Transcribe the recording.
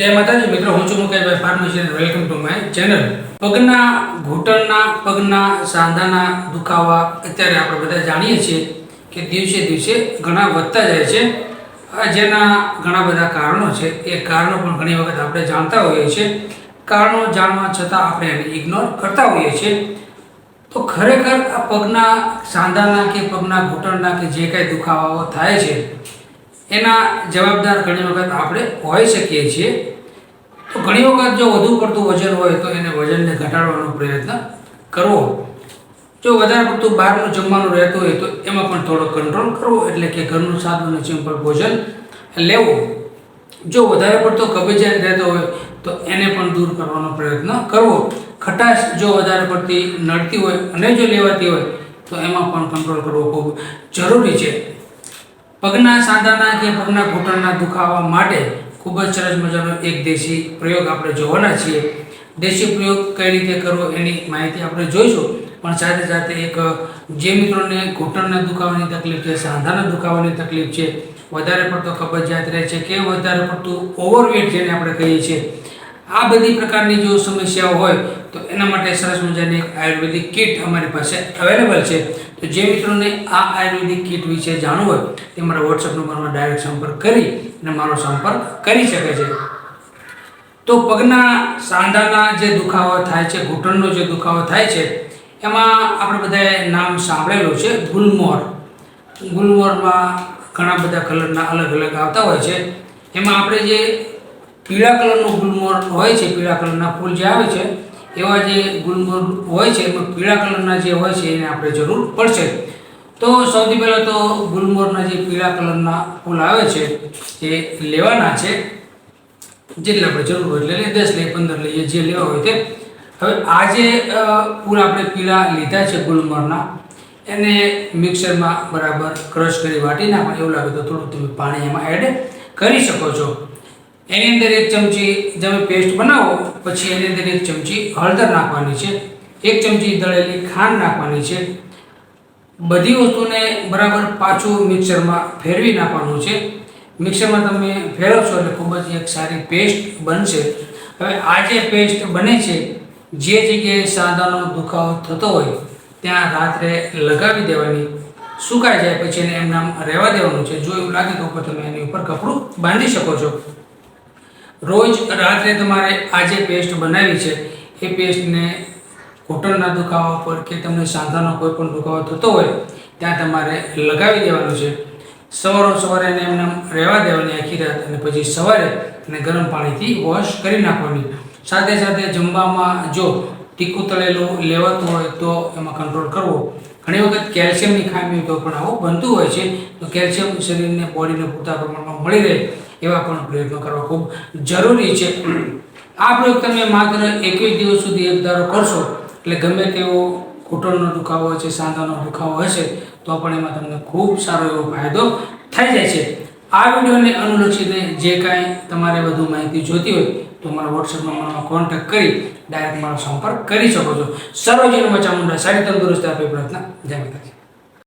જય માતાજી, મિત્રો, હું છું Mukeshbhai pharmacy welcome to my channel. પગના, ઘૂંટણના, પગના, સાંધાના દુખાવા અત્યારે આપણે બધા જાણીએ છીએ કે દિવસે દિવસે ઘણા વધતા જાય છે. જેના ઘણા બધા કારણો છે. એ કારણો પણ ઘણી વખત આપણે જાણતા હોઈએ છીએ. કારણો જાણવા છતાં આપણે એને ઇગ્નોર કરતા હોઈએ છીએ. તો ખરેખર આ પગના સાંધાના કે પગના ઘૂંટણના કે જે કાંઈ દુખાવાઓ થાય છે એના જવાબદાર ઘણી વખત આપણે હોઈ શકીએ છીએ. તો ઘણી વખત જો વધુ પડતું વજન હોય તો એને વજનને ઘટાડવાનો પ્રયત્ન કરવો. જો વધારે પડતું બહારનું જમવાનું રહેતું હોય તો એમાં પણ થોડો કંટ્રોલ કરવો, એટલે કે ઘરનું સાદું અને સિમ્પલ ભોજન લેવું. જો વધારે પડતો કબજિયાત રહેતો હોય તો એને પણ દૂર કરવાનો પ્રયત્ન કરવો. ખટાશ જો વધારે પડતી નડતી હોય અને જો લેવાતી હોય તો એમાં પણ કંટ્રોલ કરવો ખૂબ જરૂરી છે. પગના સાંધાના કે પગના ઘૂંટણના દુખાવા માટે ખૂબ જ સરસ મજાનો એક દેશી પ્રયોગ આપણે જોવાના છીએ. દેશી પ્રયોગ કઈ રીતે કરવો એની માહિતી આપણે જોઈશું. પણ સાથે સાથે એક, જે મિત્રોને ઘૂંટણના દુખાવાની તકલીફ છે, સાંધાના દુખાવાની તકલીફ છે, વધારે પડતો કબજિયાત રહે છે કે વધારે પડતું ઓવરવેટ જેને આપણે કહીએ છીએ, આ બધી પ્રકારની જો સમસ્યાઓ હોય તો એના માટે સરસ મજાની એક આયુર્વેદિક કિટ અમારી પાસે અવેલેબલ છે. તો જે મિત્રોને આ આયુર્વેદિક કિટ વિશે જાણવું હોય, તે મારા વોટ્સઅપ નંબરમાં ડાયરેક્ટ સંપર્ક કરી અને મારો સંપર્ક કરી શકે છે. તો પગના સાંધાના જે દુખાવો થાય છે, ઘૂંટણનો જે દુખાવો થાય છે, એમાં આપણે બધાએ નામ સાંભળેલું છે, ગુલમોર. ગુલમોરમાં ઘણા બધા કલરના અલગ અલગ આવતા હોય છે. એમાં આપણે જે પીળા કલરનું ગુલમોર હોય છે, પીળા કલરના ફૂલ જે આવે છે એવા જે ગુલમોર હોય છે, એમાં પીળા કલરના જે હોય છે, એને આપણે જરૂર પડશે. તો સૌથી પહેલાં તો ગુલમોરના જે પીળા કલરના ફૂલ આવે છે, એ લેવાના છે. જેટલી આપણે જરૂર હોય એટલે દસ લઈએ પંદર લઈએ જે લેવા હોય તે. હવે આ જે ફૂલ આપણે પીળા લીધા છે ગુલમોરના એને મિક્સરમાં બરાબર ક્રશ કરી વાટી નાખો એવું લાગે તો થોડું તમે પાણી એમાં એડ કરી શકો છો. એની અંદર એક ચમચી તમે પેસ્ટ બનાવો, પછી એની અંદર એક ચમચી હળદર નાખવાની છે, એક ચમચી દળેલી ખાંડ નાખવાની છે. બધી વસ્તુને બરાબર પાછું મિક્સરમાં ફેરવી નાખવાનું છે. મિક્સરમાં તમે ફેરવશો એટલે ખૂબ જ એક સારી પેસ્ટ બનશે. હવે આ જે પેસ્ટ બને છે, જે જગ્યાએ સાંધાનો દુખાવો થતો હોય, ત્યાં રાત્રે લગાવી દેવાની. સુકાઈ જાય પછી એને એમનામ રહેવા દેવાનું છે. જો એવું લાગે તો ઉપર તમે એની ઉપર કપડું બાંધી શકો છો. રોજ રાત્રે તમારે આ જે પેસ્ટ બનાવી છે, એ પેસ્ટને ઘૂંટણના દુખાવા પર કે તમને સાંધાનો કોઈ પણ દુખાવો થતો હોય, ત્યાં તમારે લગાવી દેવાનું છે. સવારો સવારે એને એમને રહેવા દેવાની આખી રાત અને પછી સવારે એને ગરમ પાણીથી વોશ કરી નાખવાની. સાથે સાથે જમવામાં જો તીખું તળેલું લેવાતું હોય તો એમાં કંટ્રોલ કરવો. ઘણી વખત કેલ્શિયમની ખામી તો પણ આવું બનતું હોય છે, તો કેલ્શિયમ શરીરને બોડીને પૂરતા પ્રમાણમાં મળી રહે એવા પણ પ્રયત્નો કરવા ખૂબ જરૂરી છે. આ પ્રયોગ તમે માત્ર એકવીસ દિવસ સુધી એક ધારો કરશો, એટલે ગમે તેવો ઘૂંટણનો દુખાવો હશે, સાંધાનો દુખાવો હશે, તો પણ એમાં તમને ખૂબ સારો એવો ફાયદો થઈ જાય છે. આ વિડીયોને અનુલક્ષીને જે કાંઈ તમારે વધુ માહિતી જોતી હોય તો મારા વોટ્સએપ નંબરમાં કોન્ટેક્ટ કરી ડાયરેક્ટ મારો સંપર્ક કરી શકો છો. સર્વજન મચા મુંડા, સારી તંદુરસ્તી આપે પ્રયત્ન જય માતાજી.